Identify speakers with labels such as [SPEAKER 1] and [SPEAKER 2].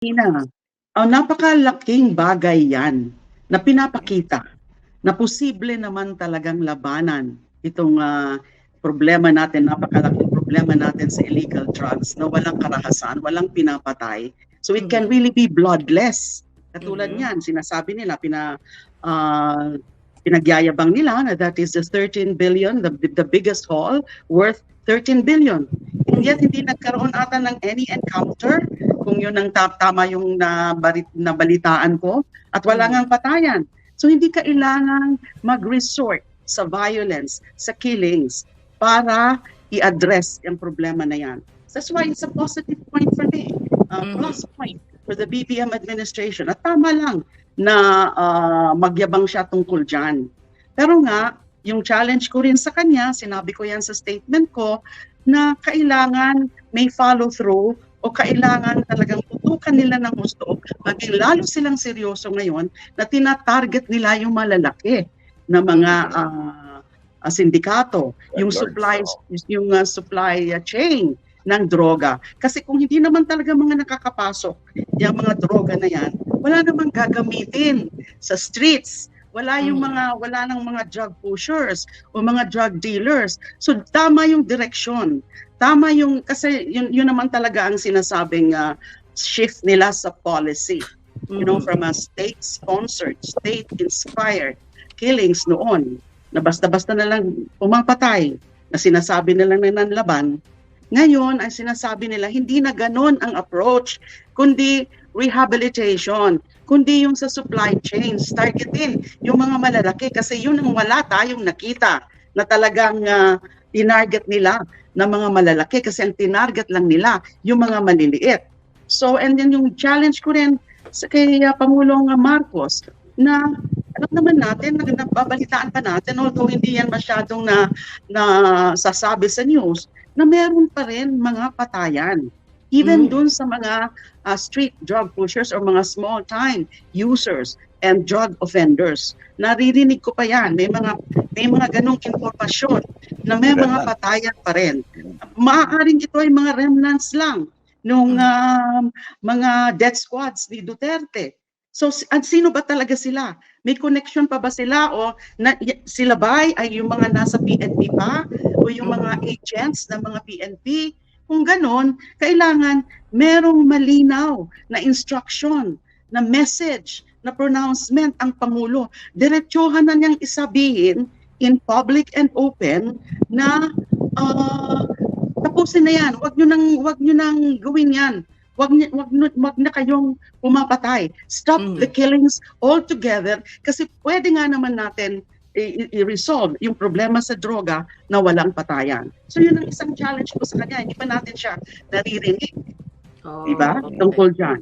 [SPEAKER 1] Ina, ang napakalaking bagay yan na pinapakita na posible naman talagang labanan itong ah, problema natin, napakalaking problema natin sa illegal drugs na walang karahasan, walang pinapatay. So it can really be bloodless. Katulad
[SPEAKER 2] Mhm.
[SPEAKER 1] niyan, sinasabi nila, pina, ah, pinagyayabang nila na that is the 13 billion, the, the biggest haul worth 13 billion. And yet, hindi nagkaroon ata ng any encounter kung yun ang ta- tama yung nabarit, nabalitaan ko at wala
[SPEAKER 2] Mm.
[SPEAKER 1] ngang patayan. So hindi kailangang mag-resort sa violence, sa killings para i-address yung problema na yan. That's why it's a positive point for me, a
[SPEAKER 2] Mhm.
[SPEAKER 1] plus point for the BBM administration. At tama lang na ah, magyabang siya tungkol dyan. Pero nga, yung challenge ko rin sa kanya, sinabi ko yan sa statement ko, na kailangan may follow-through o kailangan talagang tutukan nila ng gusto, maging lalo silang seryoso ngayon na tinatarget nila yung malalaki na mga ah, ah, sindikato, yung supply yung ah, supply chain ng droga. Kasi kung hindi naman talaga mga nakakapasok yung mga droga na yan, wala namang gagamitin sa streets. Wala yung
[SPEAKER 2] Mm.
[SPEAKER 1] mga wala nang mga drug pushers o mga drug dealers. So tama yung direction. Tama yung kasi yun, yun naman talaga ang sinasabing ah, shift nila sa policy. You know,
[SPEAKER 2] Mhm.
[SPEAKER 1] from a state-sponsored, state-inspired killings noon na basta-basta na lang pumapatay na sinasabi nila na nanlaban. Ngayon, ay sinasabi nila, hindi na ganon ang approach, kundi rehabilitation, kundi yung sa supply chains, targetin yung mga malalaki kasi yun ang wala tayong nakita na talagang ah, tinarget nila ng mga malalaki kasi ang tinarget lang nila yung mga maliliit. So, and then yung challenge ko rin sa kay ah, Pangulong Marcos na alam naman natin, nababalitaan pa natin, although hindi yan masyadong na, na sasabi sa news, na meron pa rin mga patayan. Even
[SPEAKER 2] Mm.
[SPEAKER 1] dun sa mga ah, street drug pushers or mga small time users and drug offenders. Naririnig ko pa yan. May mga may mga ganong impormasyon na may mga patayan pa rin. Maaaring ito ay mga remnants lang nung ah, mga death squads ni Duterte. So at sino ba talaga sila? May connection pa ba sila o na, sila ba ay- yung mga nasa PNP pa o yung mga agents ng mga PNP? Kung ganon, kailangan merong malinaw na instruction, na message, na pronouncement ang Pangulo. Diretsuhan na niyang isabihin in public and open na ah, tapusin na yan. Wag niyo nang wag niyo nang gawin yan. Wag niyo wag, wag na kayong pumapatay. Stop
[SPEAKER 2] Mm.
[SPEAKER 1] the killings altogether kasi pwede nga naman natin i-resolve yung problema sa droga na walang patayan. So yun ang isang challenge ko sa kanya. Hindi pa natin siya naririnig,
[SPEAKER 2] Oh,
[SPEAKER 1] di ba?
[SPEAKER 2] okay.
[SPEAKER 1] Tungkol dyan.